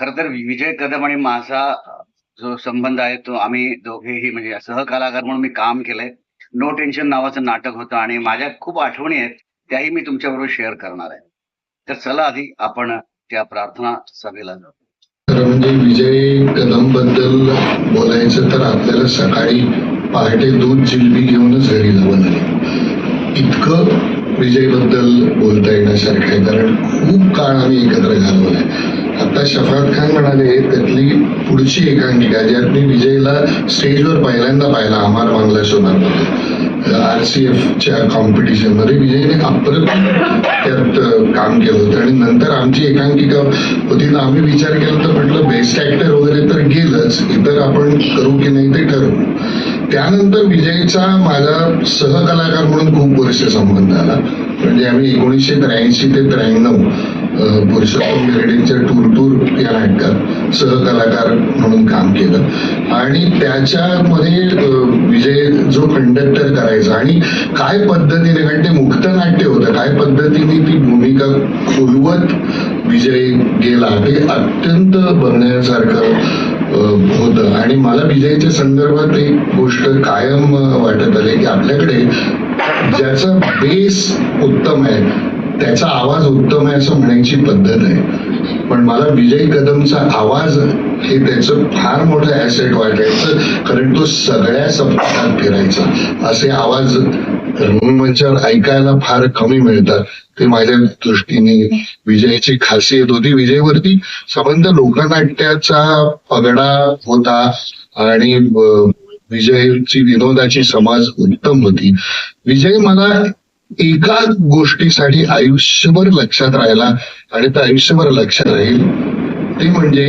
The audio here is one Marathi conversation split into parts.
खर तर विजय कदम आणि माझा जो संबंध आहे तो आम्ही दोघेही म्हणजे सहकलाकार म्हणून मी काम केलंय. नो टेन्शन नावाचं नाटक होतं आणि माझ्या खूप आठवणी आहेत त्याही मी तुमच्याबरोबर शेअर करणार आहे. तर चला आधी आपण त्या प्रार्थना सभेला जाऊ. म्हणजे विजय कदमबद्दल बोलायचं तर आपल्याला सकाळी पहाटे दूध जिलबी घेऊनच घरी जावं लागेल इतकं विजयबद्दल बोलता येण्यासारखं आहे कारण खूप काळ आम्ही एकत्र घालवलाय. आता शफात खान म्हणाले त्यातली पुढची एकांकिका ज्यात मी विजयला स्टेजवर पहिल्यांदा पाहिला अमार बांगला सोनारमध्ये आर सी एफच्या कॉम्पिटिशनमध्ये विजयने अप्रतिम त्यात काम केलं होतं. आणि नंतर आमची एकांकिका होती तर आम्ही विचार केला तर म्हटलं बेस्ट ऍक्टर वगैरे तर गेलंच इतर आपण करू की नाही ते ठरवू. त्यानंतर विजयचा माझा सहकलाकार म्हणून खूप वर्ष संबंध आला. म्हणजे आम्ही एकोणीसशे त्र्याऐंशी ते त्र्याण्णव अं, पुरुषोत्तम बेर्डेंच्या टूर टूर या नाटकात सहकलाकार म्हणून काम केलं. आणि त्याच्यामध्ये विजय जो कंडक्टर करायचा आणि काय पद्धतीने कारण ते मुक्त नाट्य होतं काय पद्धतीने ती भूमिका खोलवत विजय गेला ते अत्यंत बघण्यासारखं होत होतं. आणि मला विजयच्या संदर्भात एक गोष्ट कायम वाटत आली की आपल्याकडे ज्याचा बेस उत्तम आहे त्याचा आवाज उत्तम आहे असं म्हणायची पद्धत आहे. पण मला विजय कदमचा आवाज हे त्याचं फार मोठं ऍसेट वाटायचं कारण तो सगळ्या सप्ताहात फिरायचा. असे आवाज रंगमंचावर ऐकायला फार कमी मिळतात. ते माझ्या दृष्टीने विजयची खासियत होती. विजयवरती संबंध लोकनाट्याचा पगडा होता आणि विजयची विनोदाची समाज उत्तम होती. विजय मला एका गोष्टीसाठी आयुष्यभर लक्षात राहिला आणि ते आयुष्यभर लक्षात राहील ते म्हणजे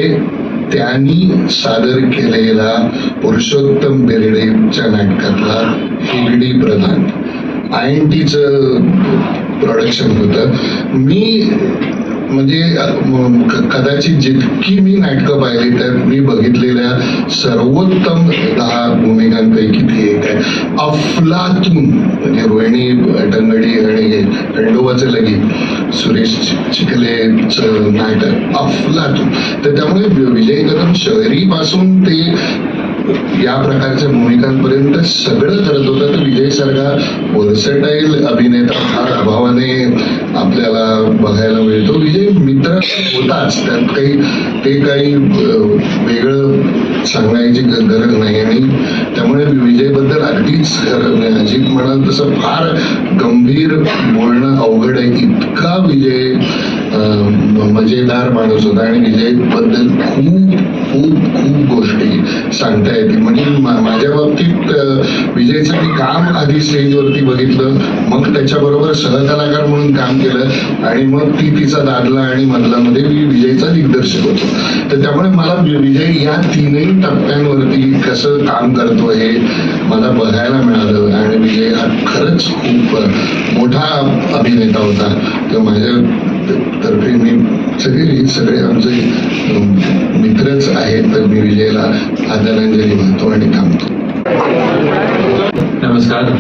त्यांनी सादर केलेला पुरुषोत्तम बेर्डेच्या नाटकातला हेगडी प्रधान. आय एन टीचं प्रोडक्शन होतं. मी म्हणजे कदाचित जितकी मी नाटकं पाहिली त्यात मी बघितलेल्या सर्वोत्तम दहा भूमिकांपैकी ती एक आहे. अफलातून म्हणजे रोहिणी टंगडी आणि खंडोबाचं लगीन सुरेश चिखलेचं नाटक अफलातून. तर त्यामुळे विजय कदम शहरी पासून ते या प्रकारच्या भूमिकांपर्यंत सगळं करत होता तर विजय सारखा वर्सटाईल अभिनेता फार अभावाने आपल्याला बघायला मिळतो. विजय मित्र होताच. त्यात काही ते काही वेगळं सांगण्याची गरज नाही. आणि त्यामुळे विजयबद्दल अगदीच खरं अजित म्हणाल तसं फार गंभीर बोलणं अवघड आहे. इतका विजय अं, मजेदार माणूस होता. आणि विजयबद्दल खूप खूप खूप सांगता येतील म्हणजे माझ्या बाबतीत विजयचं मी काम आधी स्टेजवरती बघितलं. मग त्याच्याबरोबर सहकलाकार म्हणून काम केलं. आणि मग ती तिचा दादला आणि मधलामध्ये मी विजयचा दिग्दर्शक होतो. तर त्यामुळे मला विजय या तीनही टप्प्यांवरती कसं काम करतो हे मला बघायला मिळालं. आणि विजय हा खरंच खूप मोठा अभिनेता होता. तर माझ्या तर सगळे सगळे आमचे मित्रच आहेत तर मी विजयला आदरांजली म्हणतो आणि थांबतो. नमस्कार.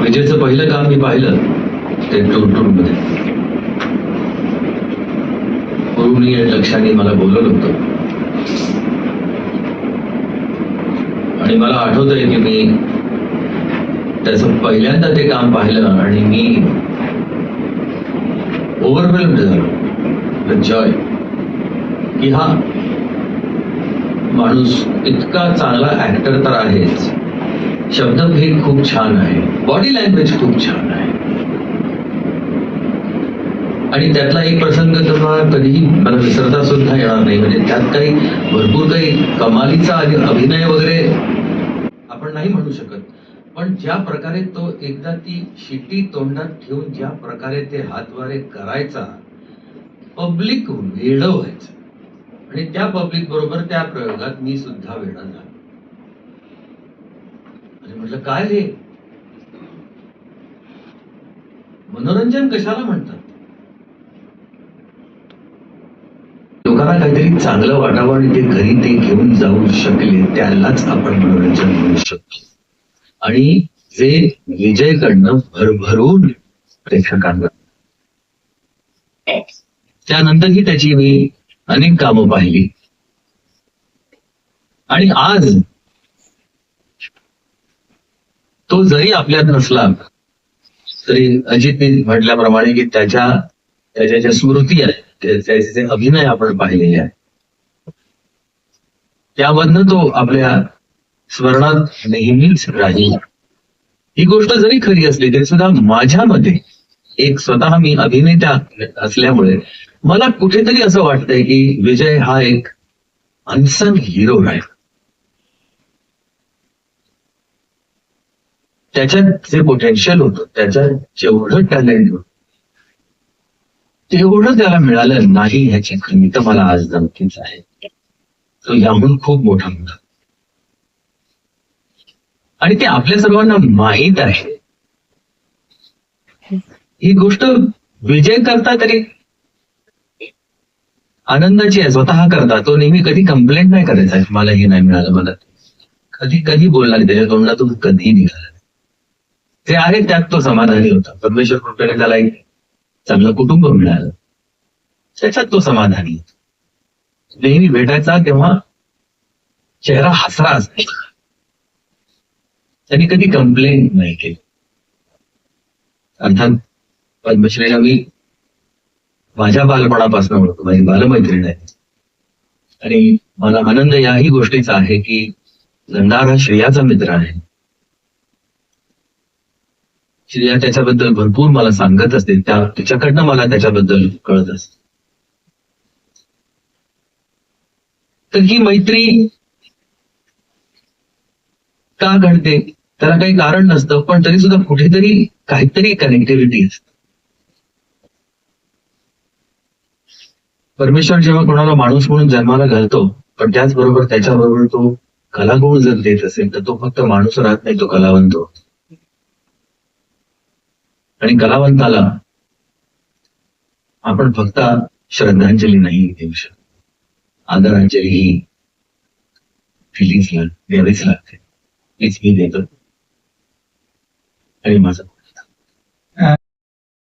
विजयचं पहिलं काम मी पाहिलं ते टूर टूरमध्ये गुरुनी लक्षाने मला बोलवलं होतं. आणि मला आठवत आहे की मी त्याचं पहिल्यांदा ते काम पाहिलं आणि मी ओव्हरवेल्ड द जॉय की हा माणूस इतका चांगला ऍक्टर तर आहेच. शब्दभेद खूप छान आहे. बॉडी लँग्वेज खूप छान आहे. आणि त्यातला एक प्रसंग तुम्हाला कधीही मला विसरता सुद्धा येणार नाही. म्हणजे त्यात काही भरपूर काही कमालीचा अभिनय वगैरे आपण नाही म्हणू शकत. पण ज्या प्रकारे तो एकदा ती शिटी तोंडात ठेवून ज्या प्रकारे ते हातवारे करायचा पब्लिक वेड व्हायचं आणि त्या पब्लिक बरोबर त्या प्रयोगात मी सुद्धा वेडा झालो. आणि म्हटलं काय हे? मनोरंजन कशाला म्हणतात? लोकांना काहीतरी चांगलं वाटावं आणि ते घरी ते घेऊन जाऊ शकले त्यालाच आपण मनोरंजन म्हणू शकतो. आणि जे विजयकडनं भरभरून प्रेक्षकांना त्यानंतरही त्याची मी अनेक कामं पाहिली. आणि आज तो जरी आपल्यात नसला तरी अजितने म्हटल्याप्रमाणे की त्याच्या त्याच्या ज्या स्मृती आहेत त्याचे जे अभिनय आपण पाहिलेले आहेत त्यामधनं तो आपल्या स्वर्णात नेहमीच राहील. ही गोष्ट जरी खरी असली तरी सुद्धा माझ्या मते एक स्वतः मी अभिनेता असल्यामुळे मला कुठेतरी असं वाटतंय की विजय हा एक अनसंग हिरो आहे. त्याच्यात जे पोटेन्शियल होतं त्याच्यात जेवढं टॅलेंट होत तेवढं त्याला मिळालं नाही ह्याची खंत मला आज नक्कीच आहे. तो याहून खूप मोठा मुलगा. आणि ते आपल्या सर्वांना माहीत आहे. ही गोष्ट विजय करता तरी आनंदाची आहे स्वतः करता. तो नेहमी कधी कंप्लेंट नाही करायचा मला हे नाही मिळालं मला कधी कधी बोलला त्याच्या तोंडातून कधीही निघाला ते आहे त्यात तो समाधानी होता. परमेश्वर कृपेने त्याला एक चांगलं कुटुंब मिळालं. त्याच्यात तो समाधानी होता. नेहमी भेटायचा तेव्हा चेहरा हसरा असायचा. त्यांनी कधी कंप्लेंट नाही केली. अर्थात पद्मश्रीला मी माझ्या बालपणापासून ओळखतो माझी बालमैत्रीण आहे. आणि मला आनंद याही गोष्टीचा आहे की गंधार हा श्रेयाचा मित्र आहे. श्रेया त्याच्याबद्दल भरपूर मला सांगत असते. त्या तिच्याकडनं मला त्याच्याबद्दल कळत असते. तर ही मैत्री का घडते? त्याला काही कारण नसतं पण तरी सुद्धा कुठेतरी काहीतरी कनेक्टिव्हिटी असते. परमेश्वर जेव्हा कोणाला माणूस म्हणून जन्माला घालतो पण त्याचबरोबर त्याच्याबरोबर तो कलागुण जर देत असेल तर तो फक्त माणूस राहत नाही तो कलावंत. होतो आणि कलावंताला आपण फक्त श्रद्धांजली नाही देऊ शकत. आदरांजली ही फिलिंग्सला द्यावीच लागते. हेच मी देतो. आणि माझं